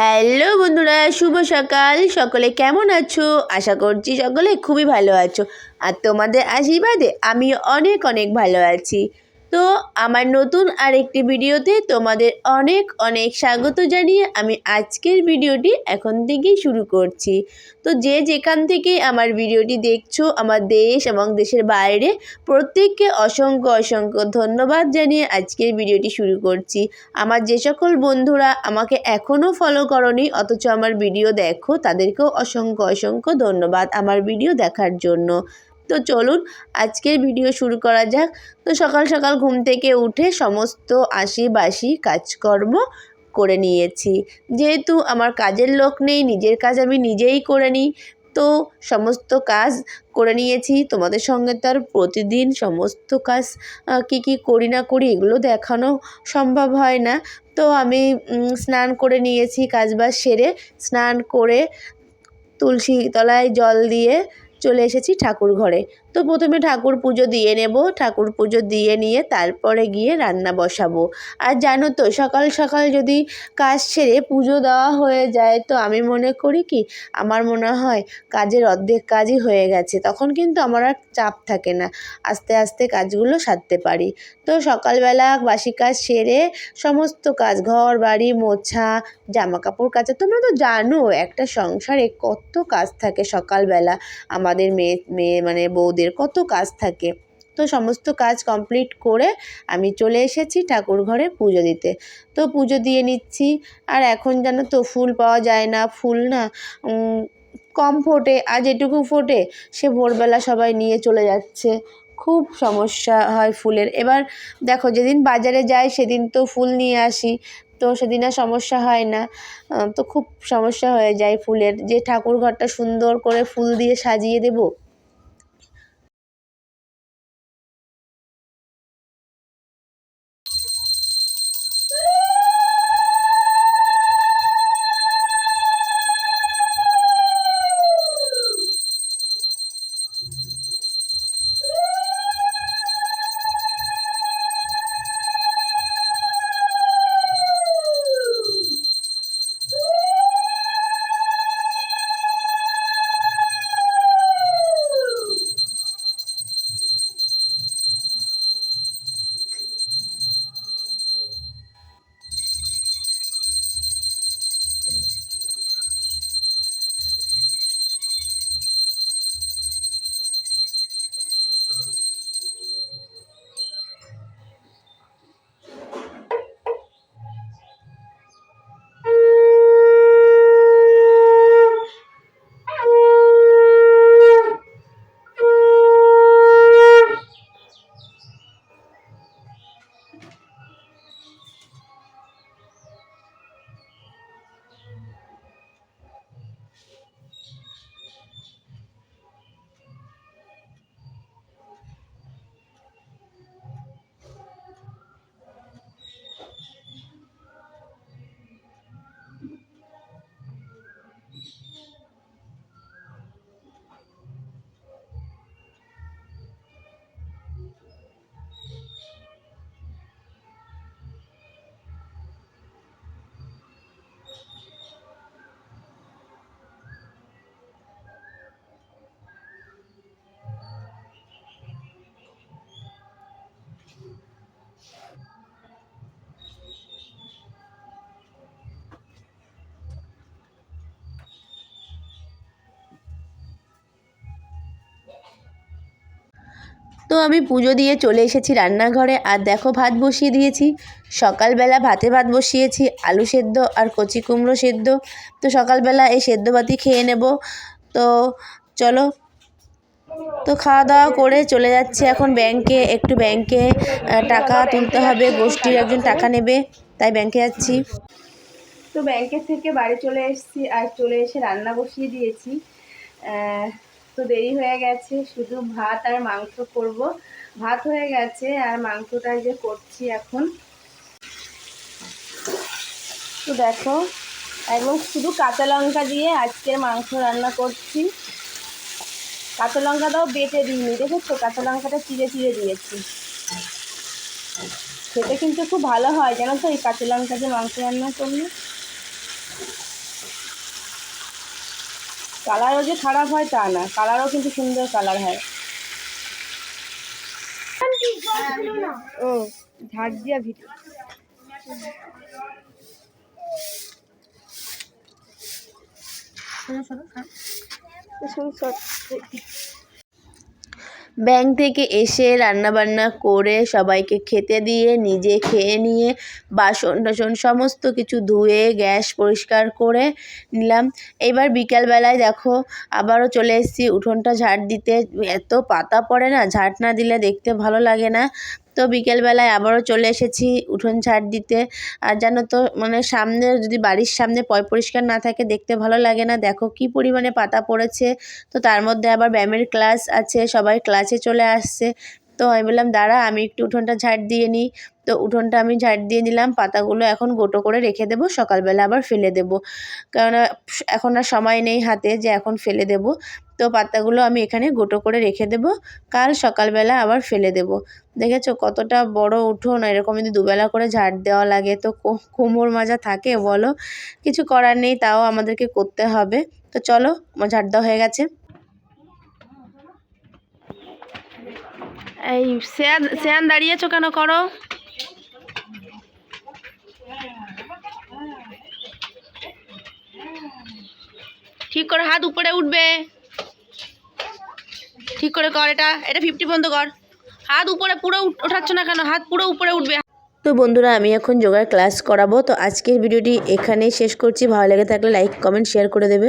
Hello বন্ধুরা, শুভ সকাল। সকলে কেমন আছো? আশা করছি সকলে খুবই ভালো আছো। আর তোমাদের আশীর্বাদে আমি অনেক অনেক ভালো আছি। তো আমার নতুন আরেকটি ভিডিওতে তোমাদের অনেক অনেক স্বাগত জানিয়ে আমি আজকের ভিডিওটি এখন থেকেই শুরু করছি। তো যে যেখান থেকে আমার ভিডিওটি দেখছ, আমার দেশ এবং দেশের বাইরে, প্রত্যেককে অসংখ্য অসংখ্য ধন্যবাদ জানিয়ে আজকের ভিডিওটি শুরু করছি। আমার যে সকল বন্ধুরা আমাকে এখনও ফলো করনি, অথচ আমার ভিডিও দেখো, তাদেরকেও অসংখ্য অসংখ্য ধন্যবাদ আমার ভিডিও দেখার জন্য। তো চলুন আজকের ভিডিও শুরু করা যাক। তো সকাল সকাল ঘুম থেকে উঠে সমস্ত আশি বাসি কাজকর্ম করে নিয়েছি। যেহেতু আমার কাজের লোক নেই, নিজের কাজ আমি নিজেই করে নিই, তো সমস্ত কাজ করে নিয়েছি। তোমাদের সঙ্গে তো আর প্রতিদিন সমস্ত কাজ কী কী করি না করি এগুলো দেখানো সম্ভব হয় না। তো আমি স্নান করে নিয়েছি কাজবাজ সেরে স্নান করে তুলসী তলায় জল দিয়ে চলে এসেছি ঠাকুর ঘরে তো প্রথমে ঠাকুর পুজো দিয়ে নেব, ঠাকুর পুজো দিয়ে নিয়ে তারপরে গিয়ে রান্না বসাবো। আর জানো তো, সকাল সকাল যদি কাজ সেরে পুজো দেওয়া হয়ে যায়, তো আমি মনে করি কি, আমার মনে হয় কাজের অর্ধেক কাজই হয়ে গেছে। তখন কিন্তু আমার আর চাপ থাকে না, আস্তে আস্তে কাজগুলো সারতে পারি। তো সকালবেলা বাসি কাজ সেরে সমস্ত কাজ, ঘর, বাড়ি, মোছা জামা কাপড় কাচা, তোমরা তো জানো একটা সংসারে কত কাজ থাকে সকালবেলা। আমাদের মেয়ে মেয়ে মানে বউদের কত কাজ থাকে। তো সমস্ত কাজ কমপ্লিট করে আমি চলে এসেছি ঠাকুর ঘরে পুজো দিতে। তো পুজো দিয়ে নিচ্ছি, আর এখন জানো তো ফুল পাওয়া যায় না, ফুল না কম ফোটে, আর যেটুকু ফোটে সে ভোরবেলা সবাই নিয়ে চলে যাচ্ছে। খুব সমস্যা হয় ফুলের। এবার দেখো, যেদিন বাজারে যাই সেদিন তো ফুল নিয়ে আসি, তো সেদিন আর সমস্যা হয় না। তো খুব সমস্যা হয়ে যায় ফুলের। যে ঠাকুর ঘরটা সুন্দর করে ফুল দিয়ে সাজিয়ে দেবো তো আমি পুজো দিয়ে চলে এসেছি রান্নাঘরে। আর দেখো ভাত বসিয়ে দিয়েছি। সকালবেলা ভাতে ভাত বসিয়েছি, আলু সেদ্ধ আর কচি কুমড়ো সেদ্ধ। তো সকালবেলা এই সেদ্ধ ভাতই খেয়ে নেব। তো চলো। তো খাওয়া দাওয়া করে চলে যাচ্ছি এখন ব্যাংকে। একটু ব্যাংকে টাকা তুলতে হবে। গোষ্ঠীর একজন টাকা নেবে, তাই ব্যাংকে যাচ্ছি। তো ব্যাংকের থেকে বাড়ি চলে এসেছি আর চলে এসে রান্না বসিয়ে দিয়েছি। তো দেরি হয়ে গেছে, শুধু ভাত আর মাংস করব। ভাত হয়ে গেছে আর মাংসটা যে করছি এখন। তো দেখো, একদম শুধু কাঁচা লঙ্কা দিয়ে আজকের মাংস রান্না করছি। কাঁচা লঙ্কাটাও বেটে দিইনি, দেখেছ? কাঁচা লঙ্কাটা চিড়ে চিড়ে দিয়েছি। খেতে কিন্তু খুব ভালো হয়, জানো তো? এই কাঁচা লঙ্কা দিয়ে মাংস রান্না করলে। কালারও যে খারাপ হয় তা না কালারও কিন্তু সুন্দর কালার হয়। ও ঝাড় দিয়া ভিডিও ব্যাংক থেকে এসে রান্নাবান্না করে সবাইকে খেতে দিয়ে, নিজে খেয়ে নিয়ে বাসন টাসন সমস্ত কিছু ধুয়ে, গ্যাস পরিষ্কার করে নিলাম। এবার বিকালবেলায় দেখো, আবারও চলে এসেছি। উঠোনটা ঝাড় দিতে। এত পাতা পড়ে না, ঝাড় না দিলে দেখতে ভালো লাগে না। তো বিকেলবেলায় আবারও চলে এসেছি উঠোন ঝাড় দিতে। আর জানো তো মানে সামনে যদি বাড়ির সামনে পয় পরিষ্কার না থাকে, দেখতে ভালো লাগে না। দেখো কি পরিমাণে পাতা পড়েছে। তো তার মধ্যে আবার ব্যায়ামের ক্লাস আছে, সবাই ক্লাসে চলে আসছে। তো আমি বললাম, দাঁড়া, আমি একটু উঠোনটা ঝাড় দিয়ে নিই। তো উঠোনটা আমি ঝাড় দিয়ে নিলাম, পাতাগুলো এখন গোটো করে রেখে দেবো, সকালবেলা আবার ফেলে দেবো। কেননা এখন আর সময় নেই হাতে যে এখন ফেলে দেবো। তো পাতাগুলো আমি এখানে গোটো করে রেখে দেবো। কাল সকালবেলা আবার ফেলে দেবো। দেখেছ কতটা বড় উঠোন, এরকম যদি দুবেলা করে ঝাড় দেওয়া লাগে তো কোমর মাজা থাকে, বলো। কিছু করার নেই, তাও আমাদেরকে করতে হবে। তো চলো ঝাড় দেওয়া হয়ে গেছে। এই শ্রেয়ান শ্রেয়ান দাঁড়িয়েছো কেন করো? ঠিক করে হাত উপরে উঠবে। ঠিক করে কর এটা। এটা ফিফটি পর্যন্ত কর। হাত উপরে পুরো ওঠাচ্ছ না কেন? হাত পুরো উপরে উঠবে। তো বন্ধুরা, আমি এখন যোগার ক্লাস করাবো। তো আজকের ভিডিওটি এখানেই শেষ করছি। ভালো লেগে থাকলে লাইক কমেন্ট শেয়ার করে দেবে।